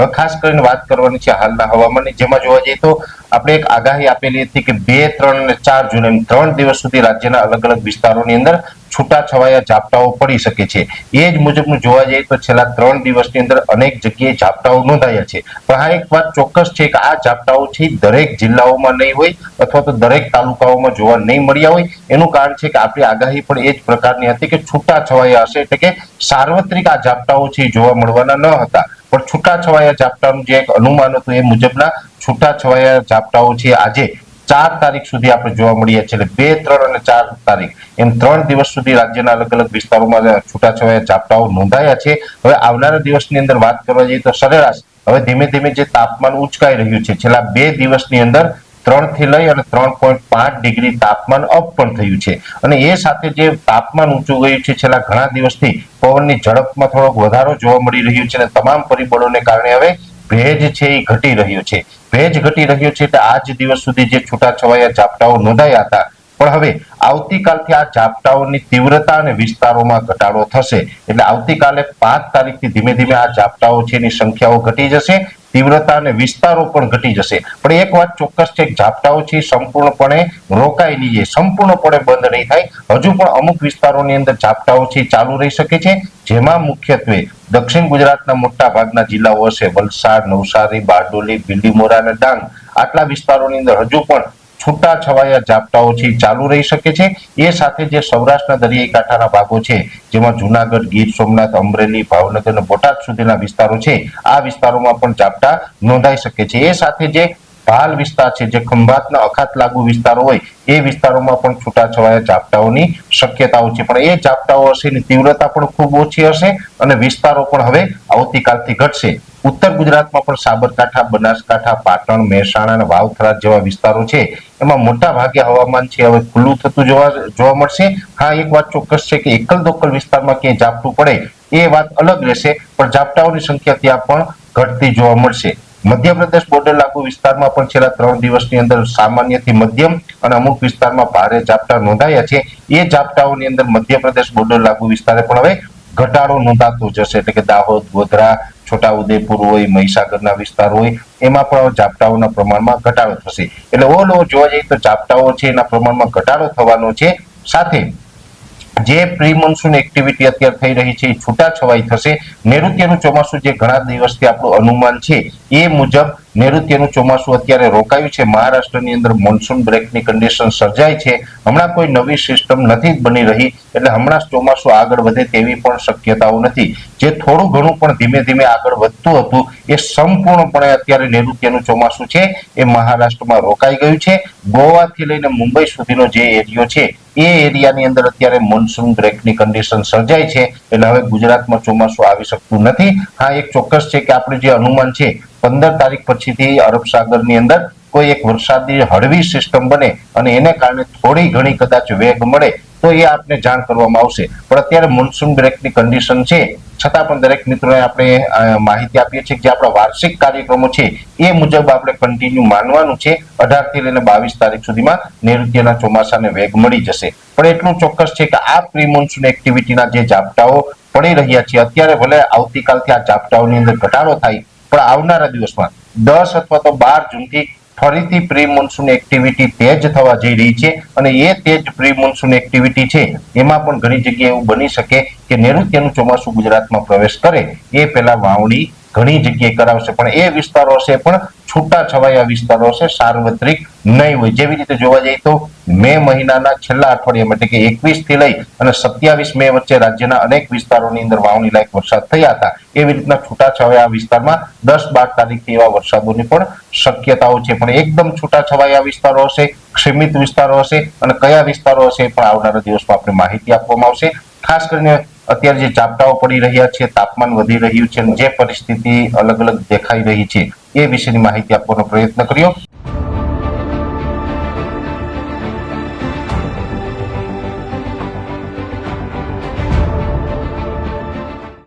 હવે ખાસ કરીને વાત કરવાની છે હાલના હવામાનની. જેમાં જોવા જઈએ તો આપણે એક આગાહી આપેલી હતી કે બે, ત્રણ અને ચાર જૂન ત્રણ દિવસ સુધી રાજ્યના અલગ અલગ વિસ્તારોની અંદર છૂટા છવાયા ઝાપટાઓ પડી શકે છે. એ જ મુજબનું જોવા જઈએ તો છેલ્લા ત્રણ દિવસની અંદર અનેક જગ્યાએ ઝાપટાઓ નોંધાયા છે. પણ આ એક વાત ચોક્કસ છે કે આ ઝાપટાઓ છે દરેક જિલ્લાઓમાં નહીં હોય અથવા તો દરેક તાલુકાઓમાં જોવા નહીં મળ્યા હોય. એનું કારણ છે કે આપણી આગાહી પણ એ જ પ્રકારની હતી કે છૂટા છવાયા હશે એટલે કે સાર્વત્રિક આ ઝાપટાઓ છે જોવા મળવાના ન હતા. પણ છૂટા છવાયા ઝાપટાનું જે એક અનુમાન હતું એ મુજબના છૂટા છવાયા ઝાપટાઓ છે આજે ચાર તારીખ સુધી આપણે જોવા મળ્યા છે બે, ત્રણ અને ચાર તારીખ. એમ ત્રણ દિવસ સુધી રાજ્યના અલગ અલગ વિસ્તારોમાં છૂટાછવાયા ઝાપટાઓ નોંધાયા છે. હવે આવનારા દિવસની અંદર વાત કરવા જઈએ તો સરેરાશ. હવે ધીમે ધીમે જે તાપમાન ઉચકાઈ રહ્યું છે, છેલ્લા બે દિવસની અંદર ત્રણથી લઈ અને ત્રણ પોઈન્ટ પાંચ ડિગ્રી તાપમાન અપ પણ થયું છે. અને એ સાથે જે તાપમાન ઊંચું ગયું છે, છેલ્લા ઘણા દિવસથી પવનની ઝડપમાં થોડોક વધારો જોવા મળી રહ્યો છે અને તમામ પરિબળોને કારણે હવે ભેજ છે એ ઘટી રહ્યો છે. ભેજ ઘટી રહ્યો છે એટલે આજ દિવસ સુધી જે છૂટાછવાયા ઝાપટાઓ નોંધાયા હતા. પણ હવે આવતીકાલથી આ ઝાપટાઓની તીવ્રતા અને વિસ્તારોમાં ઘટાડો થશે. એટલે આવતીકાલે પાંચ તારીખથી ધીમે ધીમે આ ઝાપટાઓ છે એની સંખ્યાઓ ઘટી જશે. તીવ્રતા અને વિસ્તારો પણ ઘટી જશે. પણ એક વાત ચોક્કસ છે, ઝાપટાઓ છે, સંપૂર્ણપણે રોકાઈ નહીં જાય, સંપૂર્ણપણે બંધ નહીં થાય. હજુ પણ અમુક વિસ્તારોની અંદર ઝાપટાઓ છે, ચાલુ રહી શકે છે. જેમાં મુખ્યત્વે દક્ષિણ ગુજરાતના મોટા ભાગના જિલ્લાઓ હશે વલસાડ, નવસારી, બારડોલી બિલીમોરા અને ડાંગ. આટલા વિસ્તારોની અંદર હજુ પણ છૂટા છવાયા ઝાપટાઓ ચાલુ રહી શકે છે. એ સાથે જે સૌરાષ્ટ્રના દરિયાઈ કાંઠાના ભાગો છે, જેમાં જુનાગઢ, ગીર સોમનાથ, અમરેલી, ભાવનગર અને બોટાદ સુધીના વિસ્તારો છે, આ વિસ્તારોમાં પણ ઝાપટા નોંધાઈ શકે છે. એ સાથે જે ભાલ વિસ્તાર છે, જે ખંભાતના અખાત લાગુ વિસ્તારો હોય, એ વિસ્તારોમાં પણ છૂટાછવાયા ઝાપટાઓની શક્યતાઓ છે. પણ એ ઝાપટાઓ હશે એની તીવ્રતા પણ ખૂબ ઓછી હશે અને વિસ્તારો પણ હવે આવતીકાલથી ઘટશે. ઉત્તર ગુજરાતમાં પણ સાબરકાંઠા, બનાસકાંઠા, પાટણ, મહેસાણા અને વાવથરા જેવા વિસ્તારો છે. એમાં મોટા ભાગે હવામાન છે, હવે ખુલ્લું થતું જોવા જોવા મળશે. હા, એક વાત ચોક્કસ છે કે એકલ દોકલ વિસ્તારમાં ક્યાંય ઝાપટું પડે, એ વાત અલગ રહેશે, પણ ઝાપટાઓની સંખ્યા ત્યાં પણ ઘટતી જોવા મળશે. મધ્યપ્રદેશ બોર્ડર લાગુ વિસ્તારમાં પણ છેલ્લા ત્રણ દિવસની અંદર સામાન્યથી મધ્યમ અને અમુક વિસ્તારમાં ભારે ઝાપટા નોંધાયા છે. એ ઝાપટાઓની અંદર મધ્યપ્રદેશ બોર્ડર લાગુ વિસ્તારે પણ હવે ઘટાડો નોંધાતો જશે. એટલે કે દાહોદ, ગોધરા, છોટાઉદેપુર હોય, મહીસાગરના વિસ્તાર હોય, એમાં પણ ઝાપટાઓના પ્રમાણમાં ઘટાડો થશે. એટલે ઓલ ઓવર જોવા જઈએ તો ઝાપટાઓ છે, એના પ્રમાણમાં ઘટાડો થવાનો છે. સાથે જે પ્રી મોન્સૂન એક્ટિવિટી અત્યારે થઈ રહી છે, એ છૂટા છવાઈ થશે. નૈઋત્યનું ચોમાસું જે ઘણા દિવસથી આપણું અનુમાન છે એ મુજબ નૈઋત્યનું ચોમાસું અત્યારે રોકાયું છે. મહારાષ્ટ્રની અંદર મોન્સૂન બ્રેકની કન્ડિશન સર્જાય છે. હમણાં કોઈ નવી સિસ્ટમ નથી બની રહી, એટલે હમણાં ચોમાસું આગળ વધે તેવી પણ શક્યતાઓ નથી. જે થોડું ઘણું પણ ધીમે ધીમે આગળ વધતું હતું, એ સંપૂર્ણપણે અત્યારે નૈઋત્યનું ચોમાસું છે. એ મહારાષ્ટ્રમાં રોકાઈ ગયું છે. ગોવાથી લઈને મુંબઈ સુધીનો જે એરિયો છે, એ એરિયાની અંદર અત્યારે મોન્સૂન બ્રેકની કન્ડિશન સર્જાય છે. એટલે હવે ગુજરાતમાં ચોમાસું આવી શકતું નથી. હા, એક ચોક્કસ છે કે આપણું જે અનુમાન છે પંદર તારીખ પછીથી અરબ સાગરની અંદર કોઈ એક વરસાદી હળવી સિસ્ટમ બને અને એને કારણે થોડી ઘણી કદાચ વેગ મળે, તો એ આપને જાણ કરવામાં આવશે. પણ અત્યારે મોન્સૂન બ્રેકની કન્ડિશન છે. છતાં પણ દરેક મિત્રોને આપણે માહિતી આપીએ છીએ જે આપણા વાર્ષિક કાર્યક્રમો છે, એ મુજબ આપણે કન્ટિન્યુ માનવાનું છે. અઢારથી લઈને બાવીસ તારીખ સુધીમાં નૈઋત્યના ચોમાસાને વેગ મળી જશે. પણ એટલું ચોક્કસ છે કે આ પ્રી મોન્સૂન એક્ટિવિટીના જે ઝાપટાઓ પડી રહ્યા છે, અત્યારે ભલે આવતીકાલથી આ ઝાપટાઓની અંદર ઘટાડો થાય પણ આવનારા દિવસમાં દસ અથવા તો બાર જૂનથી ફરીથી પ્રી મોન્સૂન એક્ટિવિટી તેજ થવા જઈ રહી છે અને એ તેજ પ્રી મોન્સૂન એક્ટિવિટી છે એમાં પણ ઘણી જગ્યાએ એવું બની શકે કે નૈઋત્યનું ચોમાસું ગુજરાતમાં પ્રવેશ કરે. એ પહેલા વાવણી ઘણી જગ્યાએ કરાવશે પણ એ વિસ્તારો હશે પણ છૂટા છવાયા વિસ્તારો છે, સાર્વત્રિક નહીં હોય. જેવી રીતે જોવા જઈએ તો મે મહિનાના છેલ્લા અઠવાડિયામાં એટલે કે એકવીસથી લઈ અને સત્યાવીસ મે વચ્ચે રાજ્યના અનેક વિસ્તારોની અંદર વાવણી લાયક વરસાદ થયા હતા. એવી રીતના છૂટા છવાયા વિસ્તારમાં દસ બાર તારીખથી એવા વરસાદોની પણ શક્યતાઓ છે. પણ એકદમ છૂટા છવાયા વિસ્તારો હશે સીમિત વિસ્તારો હશે અને કયા વિસ્તારો હશે એ પણ આવનારા દિવસમાં આપણે માહિતી આપવામાં આવશે. ખાસ કરીને અત્યારે જે ચાપટાઓ પડી રહ્યા છે, તાપમાન વધી રહ્યું છે જે પરિસ્થિતિ અલગ અલગ દેખાઈ રહી છે, એ વિશેની માહિતી આપવાનો પ્રયત્ન કર્યો.